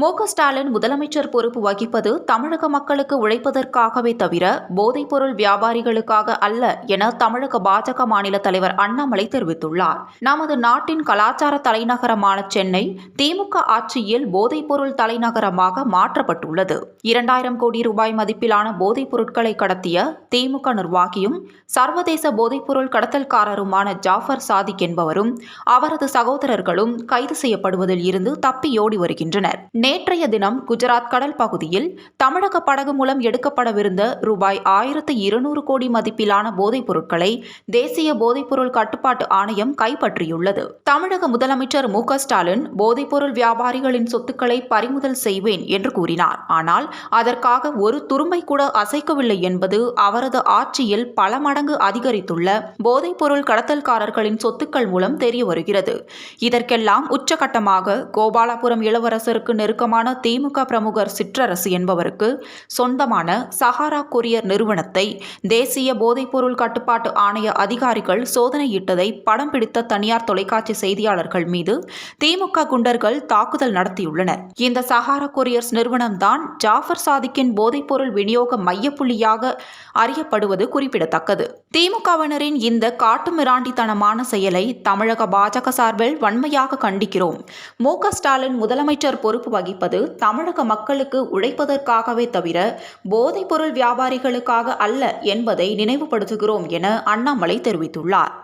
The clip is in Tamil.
மு க ஸ்டாலின் முதலமைச்சர் பொறுப்பு வகிப்பது தமிழக மக்களுக்கு உழைப்பதற்காகவே தவிர போதைப்பொருள் வியாபாரிகளுக்காக அல்ல என தமிழக பாஜக மாநில தலைவர் அண்ணாமலை தெரிவித்துள்ளார். நமது நாட்டின் கலாச்சார தலைநகரமான சென்னை திமுக ஆட்சியில் போதைப்பொருள் தலைநகரமாக மாற்றப்பட்டுள்ளது. இரண்டாயிரம் கோடி ரூபாய் மதிப்பிலான போதைப் பொருட்களை கடத்திய திமுக நிர்வாகியும் சர்வதேச போதைப்பொருள் கடத்தல்காரருமான ஜாஃபர் சாதிக் என்பவரும் அவரது சகோதரர்களும் கைது செய்யப்படுவதில் இருந்து தப்பியோடி வருகின்றனர். நேற்றைய தினம் குஜராத் கடல் பகுதியில் தமிழக படகு மூலம் எடுக்கப்படவிருந்த ரூபாய் ஆயிரத்து இருநூறு கோடி மதிப்பிலான போதைப் பொருட்களை தேசிய போதைப்பொருள் கட்டுப்பாட்டு ஆணையம் கைப்பற்றியுள்ளது. தமிழக முதலமைச்சர் மு ஸ்டாலின் போதைப்பொருள் வியாபாரிகளின் சொத்துக்களை பறிமுதல் செய்வேன் என்று கூறினார். ஆனால் அதற்காக ஒரு துரும்பை கூட அசைக்கவில்லை என்பது அவரது ஆட்சியில் பல மடங்கு அதிகரித்துள்ள போதைப்பொருள் கடத்தல்காரர்களின் சொத்துக்கள் மூலம் தெரிய வருகிறது இதற்கெல்லாம் உச்சகட்டமாக கோபாலபுரம் இளவரசருக்கு நெருக்க நெருக்கமான திமுக பிரமுகர் சிற்றரசு என்பவருக்கு சொந்தமான சஹாரா கொரியர் நிறுவனத்தை தேசிய போதைப்பொருள் கட்டுப்பாட்டு ஆணைய அதிகாரிகள் சோதனையிட்டதை படம் பிடித்த தனியார் தொலைக்காட்சி செய்தியாளர்கள் மீது திமுக குண்டர்கள் தாக்குதல் நடத்தியுள்ளனர். இந்த சஹாரா கொரியர்ஸ் நிறுவனம்தான் ஜாஃபர் சாதிக்கின் போதைப்பொருள் விநியோக மையப்புள்ளியாக அறியப்படுவது குறிப்பிடத்தக்கது. திமுகவினரின் இந்த காட்டுமிராண்டித்தனமான செயலை தமிழக பாஜக சார்பில் வன்மையாக கண்டிக்கிறோம். மு ஸ்டாலின் முதலமைச்சர் பொறுப்பு வகிப்பது தமிழக மக்களுக்கு உழைப்பதற்காகவே தவிர போதைப்பொருள் வியாபாரிகளுக்காக அல்ல என்பதை நினைவுபடுத்துகிறோம் என அண்ணாமலை தெரிவித்துள்ளார்.